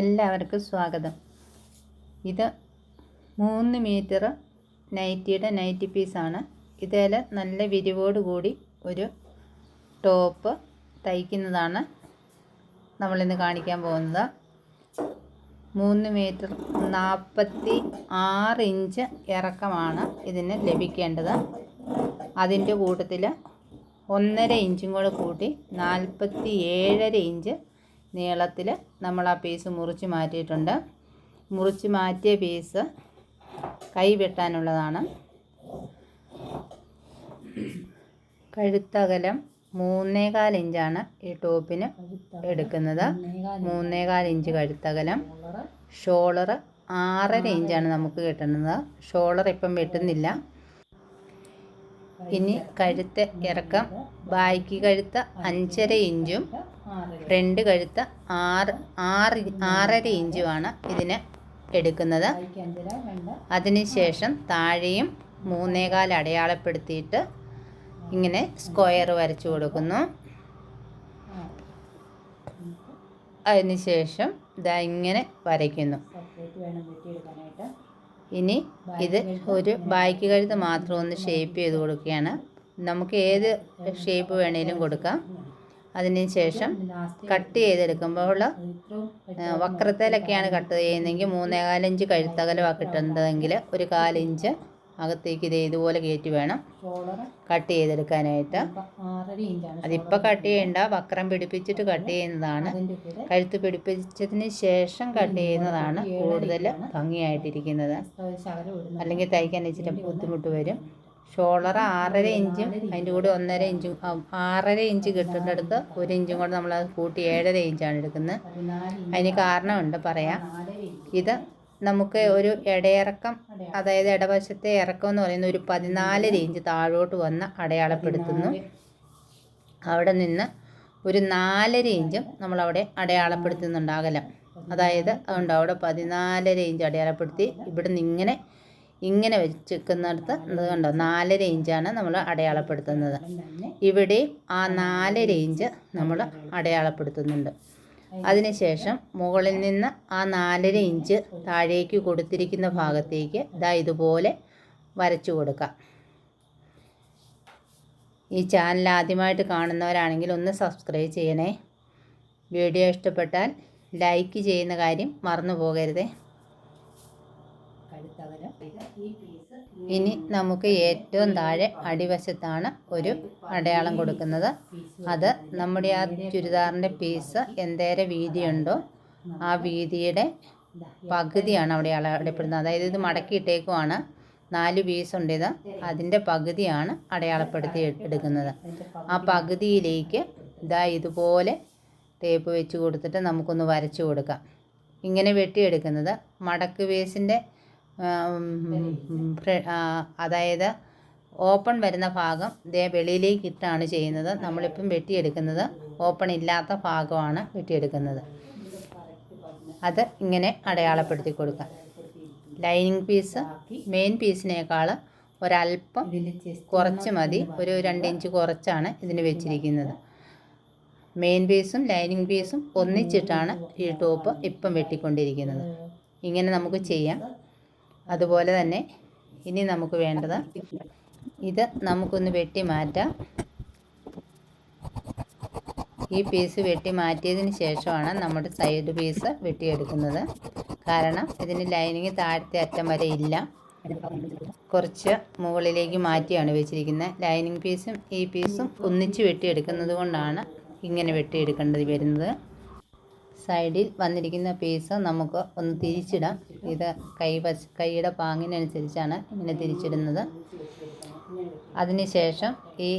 എല്ലാവർക്കും സ്വാഗതം. ഇത് മൂന്ന് മീറ്റർ നൈറ്റിയുടെ നൈറ്റി പീസാണ് ഇതിൽ നല്ല വിരിവോട് കൂടി ഒരു ടോപ്പ് തയ്ക്കുന്നതാണ് നമ്മളിന്ന് കാണിക്കാൻ പോകുന്നത്. മൂന്ന് മീറ്റർ നാൽപ്പത്തി ആറ് ഇഞ്ച് ഇറക്കമാണ് ഇതിന് ലഭിക്കേണ്ടത്. അതിന്റെ കൂട്ടത്തിൽ ഒന്നര ഇഞ്ചും കൂടെ കൂട്ടി നാൽപ്പത്തി ഏഴര ഇഞ്ച് നീളത്തിൽ നമ്മൾ ആ പീസ് മുറിച്ച് മാറ്റിയിട്ടുണ്ട്. മുറിച്ച് മാറ്റിയ പീസ് കൈ വെട്ടാനുള്ളതാണ്. കഴുത്തകലം മൂന്നേകാൽ ഇഞ്ചാണ് ഈ ടോപ്പിന് എടുക്കുന്നത്. മൂന്നേകാൽ ഇഞ്ച് കഴുത്തകലം. ഷോളർ ആറര ഇഞ്ചാണ് നമുക്ക് കിട്ടുന്നത്. ഷോളർ ഇപ്പം വെട്ടുന്നില്ല. ഇനി കഴുത്ത് ഇറക്കം ബാക്കി കഴുത്ത് അഞ്ചര ഇഞ്ചും ഫ്രണ്ട് കഴുത്ത് ആറ് ആറ് ആറര ഇഞ്ചുമാണ് ഇതിന് എടുക്കുന്നത്. അതിനുശേഷം താഴെയും മൂന്നേകാൽ അടയാളപ്പെടുത്തിയിട്ട് ഇങ്ങനെ സ്ക്വയർ വരച്ചു കൊടുക്കുന്നു. അതിനുശേഷം ഇതാ ഇങ്ങനെ വരയ്ക്കുന്നു. ഇനി ഇത് ഒരു ബാക്കി കഴുത്ത് മാത്രം ഒന്ന് ഷേപ്പ് ചെയ്ത് കൊടുക്കുകയാണ്. നമുക്ക് ഏത് ഷേപ്പ് വേണേലും കൊടുക്കാം. അതിന് ശേഷം കട്ട് ചെയ്തെടുക്കുമ്പോൾ വക്രത്തിലൊക്കെയാണ് കട്ട് ചെയ്യുന്നതെങ്കിൽ മൂന്നേകാലിഞ്ച് കഴുത്തകലമാണ് കിട്ടുന്നതെങ്കിൽ ഒരു കാലിഞ്ച് അകത്തേക്ക് ഇത് ഇതുപോലെ കയറ്റി വേണം. കട്ട് ചെയ്തെടുക്കാനായിട്ട്. അതിപ്പോൾ കട്ട് ചെയ്യേണ്ട. വക്രം പിടിപ്പിച്ചിട്ട് കട്ട് ചെയ്യുന്നതാണ്. കഴുത്ത് പിടിപ്പിച്ചതിന് ശേഷം കട്ട് ചെയ്യുന്നതാണ് കൂടുതൽ ഭംഗിയായിട്ടിരിക്കുന്നത്. അല്ലെങ്കിൽ തയ്ക്കാൻ ഇച്ചിരി ബുദ്ധിമുട്ട് വരും. ഷോളർ ആറര ഇഞ്ചും അതിന്റെ കൂടെ ഒന്നര ഇഞ്ചും ആറര ഇഞ്ച് കിട്ടേണ്ടടുത്ത് ഒരു ഇഞ്ചും കൂടെ നമ്മൾ അത് കൂട്ടി ഏഴര ഇഞ്ചാണ് എടുക്കുന്നത്. അതിന് കാരണമുണ്ട് പറയാം. ഇത് നമുക്ക് ഒരു ഇടയിറക്കം അതായത് ഇടവശത്തെ ഇറക്കം എന്ന് പറയുന്ന ഒരു പതിനാല് ഇഞ്ച് താഴോട്ട് വന്ന് അടയാളപ്പെടുത്തുന്നു. അവിടെ നിന്ന് ഒരു നാല് ഇഞ്ചും നമ്മളവിടെ അടയാളപ്പെടുത്തുന്നുണ്ട് അകലം അതായത് അതുകൊണ്ട് അവിടെ പതിനാല് ഇഞ്ച് അടയാളപ്പെടുത്തി ഇവിടെ നിന്ന് ഇങ്ങനെ ഇങ്ങനെ വെച്ചിരിക്കുന്നിടത്ത് എന്തുകൊണ്ടോ കണ്ടോ? നാലര ഇഞ്ചാണ് നമ്മൾ അടയാളപ്പെടുത്തുന്നത്. ഇവിടെ ആ നാല് ഇഞ്ച് നമ്മൾ അടയാളപ്പെടുത്തുന്നുണ്ട്. അതിനുശേഷം മുകളിൽ നിന്ന് ആ നാലര ഇഞ്ച് താഴേക്ക് കൊടുത്തിരിക്കുന്ന ഭാഗത്തേക്ക് ഇതാ ഇതുപോലെ വരച്ചു കൊടുക്കാം. ഈ ചാനൽ ആദ്യമായിട്ട് കാണുന്നവരാണെങ്കിൽ ഒന്ന് സബ്സ്ക്രൈബ് ചെയ്യണേ. വീഡിയോ ഇഷ്ടപ്പെട്ടാൽ ലൈക്ക് ചെയ്യുന്ന കാര്യം മറന്നു പോകരുതേ. ഇനി നമുക്ക് ഏറ്റവും താഴെ അടിവശത്താണ് ഒരു അടയാളം കൊടുക്കുന്നത്. അത് നമ്മുടെ ആ ചുരിദാറിന്റെ പീസ് എന്തേരെ വീതിയുണ്ടോ ആ വീതിയുടെ പകുതിയാണ് അവിടെ അടയാളപ്പെടുന്നത് അതായത് ഇത് മടക്കിയിട്ടേക്കുമാണ് നാല് പീസ് ഉണ്ട് ഇത്. അതിന്റെ പകുതിയാണ് അടയാളപ്പെടുത്തി എടുക്കുന്നത്. ആ പകുതിയിലേക്ക് ഇതാ ഇതുപോലെ ടേപ്പ് വെച്ച് കൊടുത്തിട്ട് നമുക്കൊന്ന് വരച്ചു കൊടുക്കാം. ഇങ്ങനെ വെട്ടിയെടുക്കുന്നത്. മടക്ക് വേസിന്റെ അതായത് ഓപ്പൺ വരുന്ന ഭാഗം ദേ വെളിയിലേക്ക് ഇട്ടാണ് ചെയ്യുന്നത്. നമ്മളിപ്പം വെട്ടിയെടുക്കുന്നത് ഓപ്പൺ ഇല്ലാത്ത ഭാഗമാണ് വെട്ടിയെടുക്കുന്നത്. അത് ഇങ്ങനെ അടയാളപ്പെടുത്തി കൊടുക്കുക. ലൈനിങ് പീസ് മെയിൻ പീസിനേക്കാൾ ഒരല്പം കുറച്ച് മതി. ഒരു രണ്ട് ഇഞ്ച് കുറച്ചാണ് ഇതിന് വെച്ചിരിക്കുന്നത്. മെയിൻ പീസും ലൈനിങ് പീസും ഒന്നിച്ചിട്ടാണ് ഈ ടോപ്പ് ഇപ്പം വെട്ടിക്കൊണ്ടിരിക്കുന്നത്. ഇങ്ങനെ നമുക്ക് ചെയ്യാം. അതുപോലെ തന്നെ ഇനി നമുക്ക് വേണ്ടത് ഇത് നമുക്കൊന്ന് വെട്ടി മാറ്റാം. ഈ പീസ് വെട്ടി മാറ്റിയതിന് ശേഷമാണ് നമ്മുടെ സൈഡ് പീസ് വെട്ടിയെടുക്കുന്നത്. കാരണം ഇതിന് ലൈനിങ് താഴത്തെ അറ്റം വരെ ഇല്ല. കുറച്ച് മുകളിലേക്ക് മാറ്റിയാണ് വെച്ചിരിക്കുന്നത്. ലൈനിങ് പീസും ഈ പീസും ഒന്നിച്ച് വെട്ടിയെടുക്കുന്നത് കൊണ്ടാണ് ഇങ്ങനെ വെട്ടിയെടുക്കേണ്ടത് വരുന്നത്. സൈഡിൽ വന്നിരിക്കുന്ന പീസ് നമുക്ക് ഒന്ന് തിരിച്ചിടാം. ഇത് കൈ വശ കൈയുടെ പാങ്ങിനനുസരിച്ചാണ് ഇങ്ങനെ തിരിച്ചിടുന്നത്. അതിനുശേഷം ഈ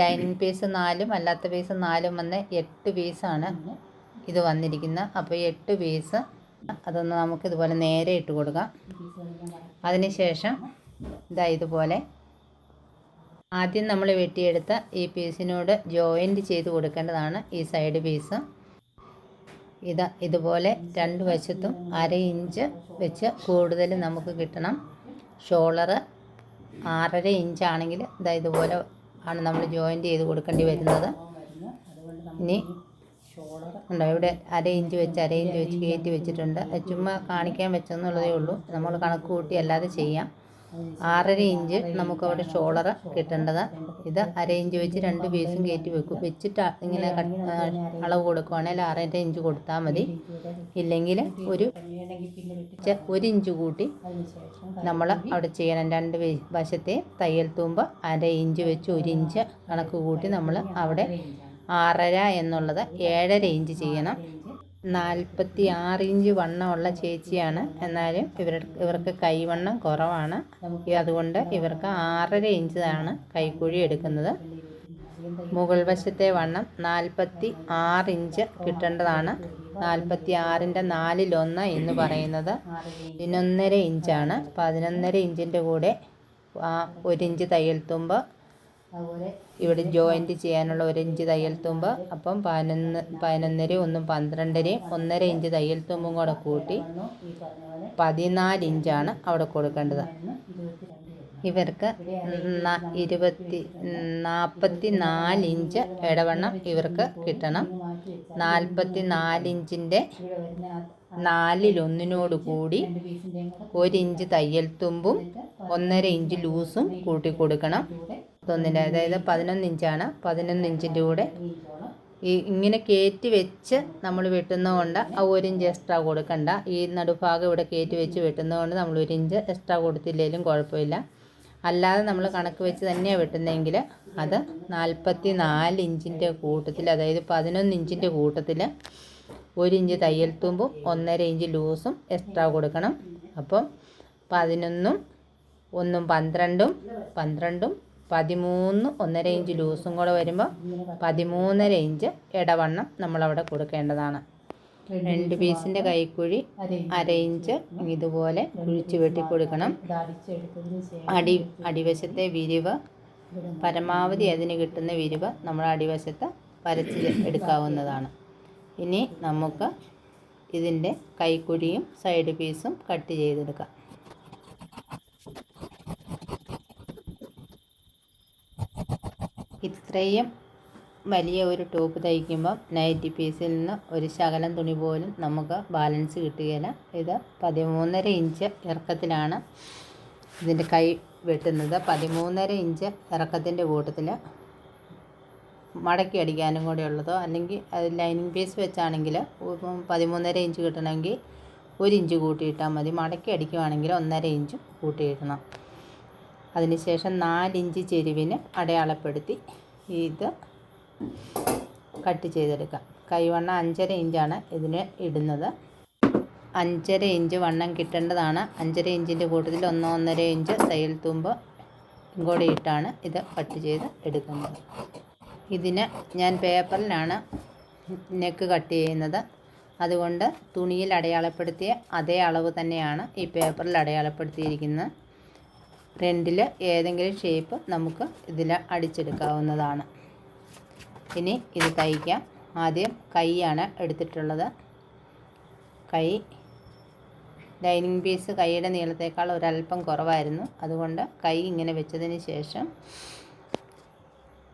ലൈനിങ് പീസ് നാലും അല്ലാത്ത പീസ് നാലും വന്ന് എട്ട് പീസാണ് ഇത് വന്നിരിക്കുന്നത്. അപ്പോൾ എട്ട് പീസ് അതൊന്ന് നമുക്ക് ഇതുപോലെ നേരെ ഇട്ട് കൊടുക്കാം. അതിനുശേഷം ഇതാ ഇതുപോലെ ആദ്യം നമ്മൾ വെട്ടിയെടുത്ത ഈ പീസിനോട് ജോയിന്റ് ചെയ്ത് കൊടുക്കേണ്ടതാണ് ഈ സൈഡ് പീസ്. ഇത് ഇതുപോലെ രണ്ട് വശത്തും അര ഇഞ്ച് വെച്ച് കൂടുതൽ നമുക്ക് കിട്ടണം. ഷോളറ് ആറര ഇഞ്ചാണെങ്കിൽ ഇതാ ഇതുപോലെ ആണ് നമ്മൾ ജോയിന്റ് ചെയ്ത് കൊടുക്കേണ്ടി വരുന്നത്. ഇനി ഉണ്ടോ? ഇവിടെ അര ഇഞ്ച് വെച്ച് അര ഇഞ്ച് വെച്ച് കയറ്റി വെച്ചിട്ടുണ്ട്. ചുമ്മാ കാണിക്കാൻ വെച്ചെന്നുള്ളതേ ഉള്ളൂ. നമ്മൾ കണക്ക് കൂട്ടി അല്ലാതെ ചെയ്യാം. ആറര ഇഞ്ച് നമുക്ക് അവിടെ ഷോളർ കിട്ടേണ്ടത്. ഇത് അര ഇഞ്ച് വെച്ച് രണ്ട് പീസും കയറ്റി വെക്കും. വെച്ചിട്ട് ഇങ്ങനെ അളവ് കൊടുക്കുവാണെങ്കിൽ ആറര ഇഞ്ച് കൊടുത്താൽ മതി. ഇല്ലെങ്കിൽ ഒരു ഒരു ഇഞ്ച് കൂട്ടി നമ്മൾ അവിടെ ചെയ്യണം. രണ്ട് വശത്തെ തയ്യൽ തൂമ്പ് അര ഇഞ്ച് വെച്ച് ഒരു ഇഞ്ച് കണക്ക് കൂട്ടി നമ്മൾ അവിടെ ആറര എന്നുള്ളത് ഏഴര ഇഞ്ച് ചെയ്യണം. നാൽപ്പത്തി ആറ് ഇഞ്ച് വണ്ണമുള്ള ചേച്ചിയാണ്. എന്നാലും ഇവർ ഇവർക്ക് കൈവണ്ണം കുറവാണ്. അതുകൊണ്ട് ഇവർക്ക് ആറര ഇഞ്ചാണ് കൈക്കുഴി എടുക്കുന്നത്. മുകൾ വശത്തെ വണ്ണം നാൽപ്പത്തി ആറ് ഇഞ്ച് കിട്ടേണ്ടതാണ്. നാൽപ്പത്തി ആറിന്റെ നാലിലൊന്ന് എന്ന് പറയുന്നത് പതിനൊന്നര ഇഞ്ചാണ്. പതിനൊന്നര ഇഞ്ചിന്റെ കൂടെ ആ ഒരു ഇഞ്ച് തയ്യൽ തുമ്പ് ഇവിടെ ജോയിന്റ് ചെയ്യാനുള്ള ഒരു ഇഞ്ച് തയ്യൽ തുമ്പ് അപ്പം പതിനൊന്ന് പതിനൊന്നരയും ഒന്നും പന്ത്രണ്ടരയും ഒന്നര ഇഞ്ച് തയ്യൽ തുമ്പും കൂടെ കൂട്ടി പതിനാല് ഇഞ്ചാണ് അവിടെ കൊടുക്കേണ്ടത്. ഇവർക്ക് ഇരുപത്തി നാൽപ്പത്തി നാല് ഇഞ്ച് ഇടവണ്ണം ഇവർക്ക് കിട്ടണം. നാൽപ്പത്തി നാല് ഇഞ്ചിന്റെ നാലിലൊന്നിനോട് കൂടി ഒരു ഇഞ്ച് തയ്യൽ തുമ്പും ഒന്നര ഇഞ്ച് ലൂസും കൂട്ടി കൊടുക്കണം. ഒന്നിന്റെ അതായത് പതിനൊന്ന് ഇഞ്ചാണ്. കൂടെ ഈ ഇങ്ങനെ കയറ്റി വെച്ച് നമ്മൾ വെട്ടുന്നതുകൊണ്ട് ആ ഒരു ഇഞ്ച് എക്സ്ട്രാ കൊടുക്കണ്ട. ഈ നടുഭാഗം ഇവിടെ കയറ്റി വെച്ച് വെട്ടുന്നതുകൊണ്ട് നമ്മൾ ഒരു ഇഞ്ച് എക്സ്ട്രാ കൊടുത്തില്ലെങ്കിലും കുഴപ്പമില്ല. അല്ലാതെ നമ്മൾ കണക്ക് വെച്ച് തന്നെയാണ് വെട്ടുന്നതെങ്കിൽ അത് നാൽപ്പത്തി നാല് ഇഞ്ചിന്റെ കൂട്ടത്തിൽ അതായത് പതിനൊന്ന് ഇഞ്ചിന്റെ കൂട്ടത്തിൽ ഒരു ഇഞ്ച് തയ്യൽ തുമ്പും ഒന്നര ഇഞ്ച് ലൂസും എക്സ്ട്രാ കൊടുക്കണം. അപ്പം പതിനൊന്നും ഒന്നും പന്ത്രണ്ടും പന്ത്രണ്ടും പതിമൂന്ന് ഒന്നര ഇഞ്ച് ലൂസും കൂടെ വരുമ്പോൾ പതിമൂന്നര ഇഞ്ച് ഇടവണ്ണം നമ്മളവിടെ കൊടുക്കേണ്ടതാണ്. രണ്ട് പീസിന്റെ കൈക്കുഴി അര ഇഞ്ച് ഇതുപോലെ കുഴിച്ച് വെട്ടി കൊടുക്കണം. അടി അടിവശത്തെ വിരിവ് പരമാവധി അതിന് കിട്ടുന്ന വിരിവ് നമ്മൾ അടിവശത്ത് വരച്ച് എടുക്കാവുന്നതാണ്. ഇനി നമുക്ക് ഇതിന്റെ കൈക്കുഴിയും സൈഡ് പീസും കട്ട് ചെയ്തെടുക്കാം. ഇത്രയും വലിയ ഒരു ടോപ്പ് തയ്ക്കുമ്പം നൈറ്റി പീസിൽ നിന്ന് ഒരു ശകലം തുണി പോലും നമുക്ക് ബാലൻസ് കിട്ടുകയില്ല. ഇത് പതിമൂന്നര ഇഞ്ച് ഇറക്കത്തിലാണ് ഇതിന്റെ കൈ വെട്ടുന്നത്. പതിമൂന്നര ഇഞ്ച് ഇറക്കത്തിന്റെ കൂട്ടത്തിൽ മടക്കി അടിക്കാനും കൂടെ ഉള്ളതോ? അല്ലെങ്കിൽ അത് ലൈനിങ് പീസ് വെച്ചാണെങ്കിൽ ഇപ്പം പതിമൂന്നര ഇഞ്ച് കിട്ടണമെങ്കിൽ ഒരു ഇഞ്ച് കൂട്ടിയിട്ടാൽ മതി. മടക്കി അടിക്കുവാണെങ്കിൽ ഒന്നര ഇഞ്ച് കൂട്ടിയിടണം. അതിനുശേഷം നാലിഞ്ച് ചെരുവിന് അടയാളപ്പെടുത്തി ഇത് കട്ട് ചെയ്തെടുക്കാം. കൈവണ്ണം അഞ്ചര ഇഞ്ചാണ് ഇതിന് ഇടുന്നത്. അഞ്ചര ഇഞ്ച് വണ്ണം കിട്ടേണ്ടതാണ്. അഞ്ചര ഇഞ്ചിന്റെ കൂട്ടത്തിൽ ഒന്നോ ഒന്നര ഇഞ്ച് തയ്യൽ തുമ്പ് കൂടെ ഇട്ടാണ് ഇത് കട്ട് ചെയ്ത് എടുക്കുന്നത്. ഇതിന് ഞാൻ പേപ്പറിലാണ് നെക്ക് കട്ട് ചെയ്യുന്നത്. അതുകൊണ്ട് തുണിയിൽ അടയാളപ്പെടുത്തിയ അതേ അളവ് തന്നെയാണ് ഈ പേപ്പറിൽ അടയാളപ്പെടുത്തിയിരിക്കുന്നത്. ഫ്രണ്ടിൽ ഏതെങ്കിലും ഷേപ്പ് നമുക്ക് ഇതിൽ അടിച്ചെടുക്കാവുന്നതാണ്. ഇനി ഇത് തയ്ക്കാം. ആദ്യം കൈയാണ് എടുത്തിട്ടുള്ളത്. കൈ ലൈനിങ് പീസ് കൈയുടെ നീളത്തേക്കാൾ ഒരല്പം കുറവായിരുന്നു. അതുകൊണ്ട് കൈ ഇങ്ങനെ വെച്ചതിന് ശേഷം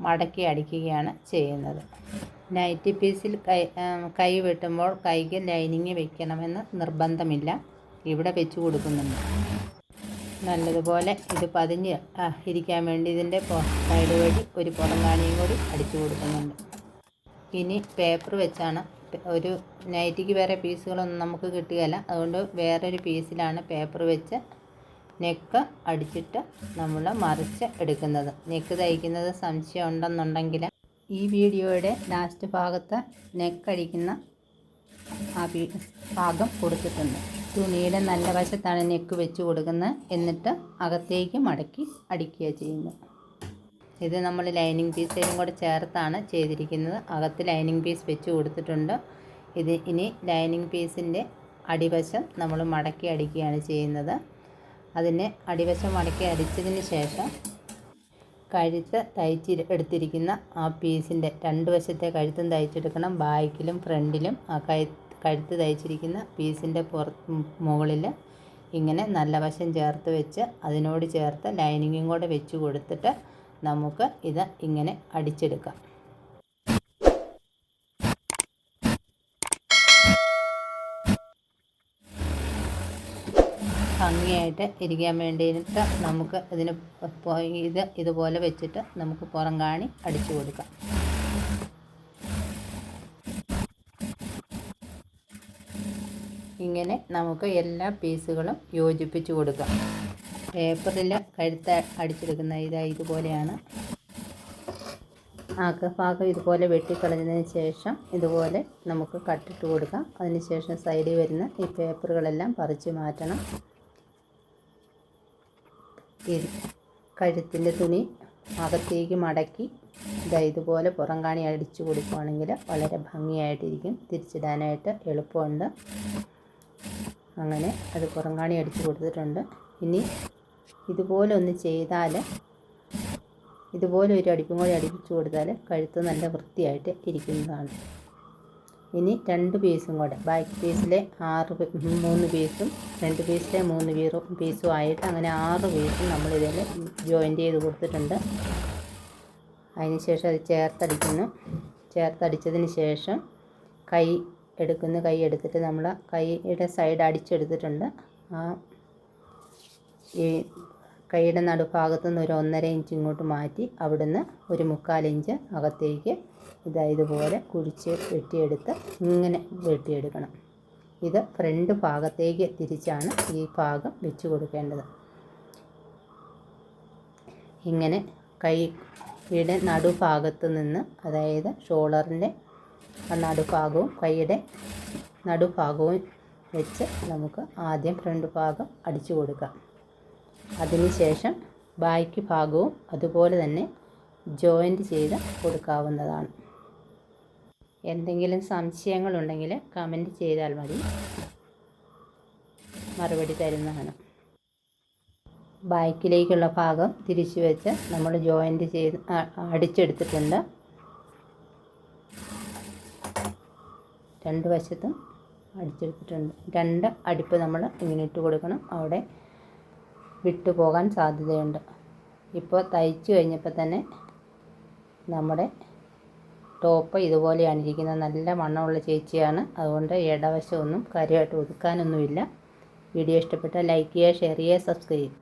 മടക്കി അടിക്കുകയാണ് ചെയ്യുന്നത്. നൈറ്റി പീസിൽ കൈ കൈ വെട്ടുമ്പോൾ കൈക്ക് ലൈനിങ് വെക്കണമെന്ന് നിർബന്ധമില്ല. ഇവിടെ വെച്ച് കൊടുക്കുന്നുണ്ട്. നല്ലതുപോലെ ഇത് പതിഞ്ഞ് ഇരിക്കാൻ വേണ്ടി ഇതിന്റെ സൈഡ് വഴി ഒരു പുറംകാണിയും കൂടി അടിച്ചു കൊടുക്കുന്നുണ്ട്. ഇനി പേപ്പർ വെച്ചാണ് ഒരു നൈറ്റിക്ക് വേറെ പീസുകളൊന്നും നമുക്ക് കിട്ടുകയില്ല. അതുകൊണ്ട് വേറൊരു പീസിലാണ് പേപ്പർ വെച്ച് നെക്ക് അടിച്ചിട്ട് നമ്മൾ മറിച്ച് എടുക്കുന്നത്. നെക്ക് തയ്ക്കുന്നത് സംശയം ഉണ്ടെന്നുണ്ടെങ്കിൽ ഈ വീഡിയോയുടെ ലാസ്റ്റ് ഭാഗത്ത് നെക്ക് അടിക്കുന്ന ആ ഭാഗം കൊടുത്തിട്ടുണ്ട്. തുണിയുടെ നല്ല വശത്താണ് നെക്ക് വെച്ച് കൊടുക്കുന്നത്. എന്നിട്ട് അകത്തേക്ക് മടക്കി അടിക്കുക ചെയ്യുന്നത് ഇത് നമ്മൾ ലൈനിങ് പീസിലും കൂടെ ചേർത്താണ് ചെയ്തിരിക്കുന്നത്. അകത്ത് ലൈനിങ് പീസ് വെച്ച് കൊടുത്തിട്ടുണ്ട്. ഇത് ഇനി ലൈനിങ് പീസിന്റെ അടിവശം നമ്മൾ മടക്കി അടിക്കുകയാണ് ചെയ്യുന്നത്. അതിന് അടിവശം മടക്കി അരിച്ചതിന് ശേഷം കഴുത്ത് തയ്ച്ച് എടുത്തിരിക്കുന്ന ആ പീസിന്റെ രണ്ട് വശത്തെ കഴുത്തും തയ്ച്ചെടുക്കണം. ബാക്കിലും ഫ്രണ്ടിലും ആ കഴുത്ത് തയ്ച്ചിരിക്കുന്ന പീസിന്റെ പുറത്ത് മുകളിൽ ഇങ്ങനെ നല്ല വശം ചേർത്ത് വെച്ച് അതിനോട് ചേർത്ത് ലൈനിങ്ങും കൂടെ വെച്ച് കൊടുത്തിട്ട് നമുക്ക് ഇത് ഇങ്ങനെ അടിച്ചെടുക്കാം. ഭംഗിയായിട്ട് ഇരിക്കാൻ വേണ്ടിയിട്ട് നമുക്ക് ഇതിന് ഇത് ഇതുപോലെ വെച്ചിട്ട് നമുക്ക് പുറം കാണി അടിച്ചു കൊടുക്കാം. ഇങ്ങനെ നമുക്ക് എല്ലാ പീസുകളും യോജിപ്പിച്ച് കൊടുക്കാം. പേപ്പറിൽ കഴുത്ത് അടിച്ചെടുക്കുന്ന ഇത് ഇതുപോലെയാണ്. ആക്കഭാഗം ഇതുപോലെ വെട്ടിക്കളഞ്ഞതിന് ശേഷം ഇതുപോലെ നമുക്ക് കട്ടിട്ട് കൊടുക്കാം. അതിന് ശേഷം സൈഡിൽ വരുന്ന ഈ പേപ്പറുകളെല്ലാം പറിച്ചു മാറ്റണം. കഴുത്തിന്റെ തുണി അകത്തേക്ക് മടക്കി ഇതാ ഇതുപോലെ പുറം കാണി അടിച്ചു കൊടുക്കുകയാണെങ്കിൽ വളരെ ഭംഗിയായിട്ടിരിക്കും. തിരിച്ചിടാനായിട്ട് എളുപ്പമുണ്ട്. അങ്ങനെ അത് പുറം കാണി അടിച്ചു കൊടുത്തിട്ടുണ്ട്. ഇനി ഇതുപോലെ ഒന്ന് ചെയ്താൽ ഇതുപോലെ ഒരു അടിപ്പും കൂടി അടിപ്പിച്ചു കൊടുത്താൽ കഴുത്ത് നല്ല വൃത്തിയായിട്ട് ഇരിക്കുന്നതാണ്. ഇനി രണ്ട് പീസും കൂടെ. ബാക്ക് പീസിലെ ആറ് മൂന്ന് പീസും രണ്ട് പീസിലെ മൂന്ന് പീറും പീസും ആയിട്ട് അങ്ങനെ ആറ് പീസും നമ്മളിതിൽ ജോയിന്റ് ചെയ്ത് കൊടുത്തിട്ടുണ്ട്. അതിന് ശേഷം അത് ചേർത്തടിക്കുന്നു. ചേർത്തടിച്ചതിന് ശേഷം കൈ എടുക്കുന്നു. കൈ എടുത്തിട്ട് നമ്മൾ കൈയുടെ സൈഡ് അടിച്ചെടുത്തിട്ടുണ്ട്. ആ ഈ കൈയുടെ നടുഭാഗത്തു നിന്ന് ഒരു ഒന്നര ഇഞ്ച് ഇങ്ങോട്ട് മാറ്റി അവിടുന്ന് ഒരു മുക്കാൽ ഇഞ്ച് അകത്തേക്ക് ഇതാ ഇതുപോലെ കുഴിച്ച് വെട്ടിയെടുത്ത് ഇങ്ങനെ വെട്ടിയെടുക്കണം. ഇത് ഫ്രണ്ട് ഭാഗത്തേക്ക് തിരിച്ചാണ് ഈ ഭാഗം വെച്ച് കൊടുക്കേണ്ടത്. ഇങ്ങനെ കൈയുടെ നടുഭാഗത്ത് നിന്ന് അതായത് ഷോളറിന്റെ നടുഭാഗവും കൈയുടെ നടുഭാഗവും വെച്ച് നമുക്ക് ആദ്യം ഫ്രണ്ട് ഭാഗം അടിച്ചു കൊടുക്കാം. അതിനുശേഷം ബാക്കി ഭാഗവും അതുപോലെ തന്നെ ജോയിന്റ് ചെയ്ത് കൊടുക്കാവുന്നതാണ്. എന്തെങ്കിലും സംശയങ്ങളുണ്ടെങ്കിൽ കമന്റ് ചെയ്താൽ മതി. മറുപടി തരുന്നതാണ് ബാക്കിലേക്കുള്ള ഭാഗം തിരിച്ചു വെച്ച് നമ്മൾ ജോയിന്റ് ചെയ്ത് അടിച്ചെടുത്തിട്ടുണ്ട്. രണ്ട് വശത്തും അടിച്ചെടുത്തിട്ടുണ്ട്. രണ്ട് അടിപ്പ് നമ്മൾ ഇങ്ങനെ ഇട്ട് കൊടുക്കണം. അവിടെ വിട്ടു പോകാൻ സാധ്യതയുണ്ട്. ഇപ്പോൾ തയ്ച്ചു കഴിഞ്ഞപ്പോൾ തന്നെ നമ്മുടെ ടോപ്പ് ഇതുപോലെയാണ് ഇരിക്കുന്നത്. നല്ല വണ്ണമുള്ള ചേച്ചിയാണ്. അതുകൊണ്ട് ഇടവശമൊന്നും കാര്യമായിട്ട് ഒതുക്കാനൊന്നുമില്ല. വീഡിയോ ഇഷ്ടപ്പെട്ടാൽ ലൈക്ക് ചെയ്യുക ഷെയർ ചെയ്യുക സബ്സ്ക്രൈബ്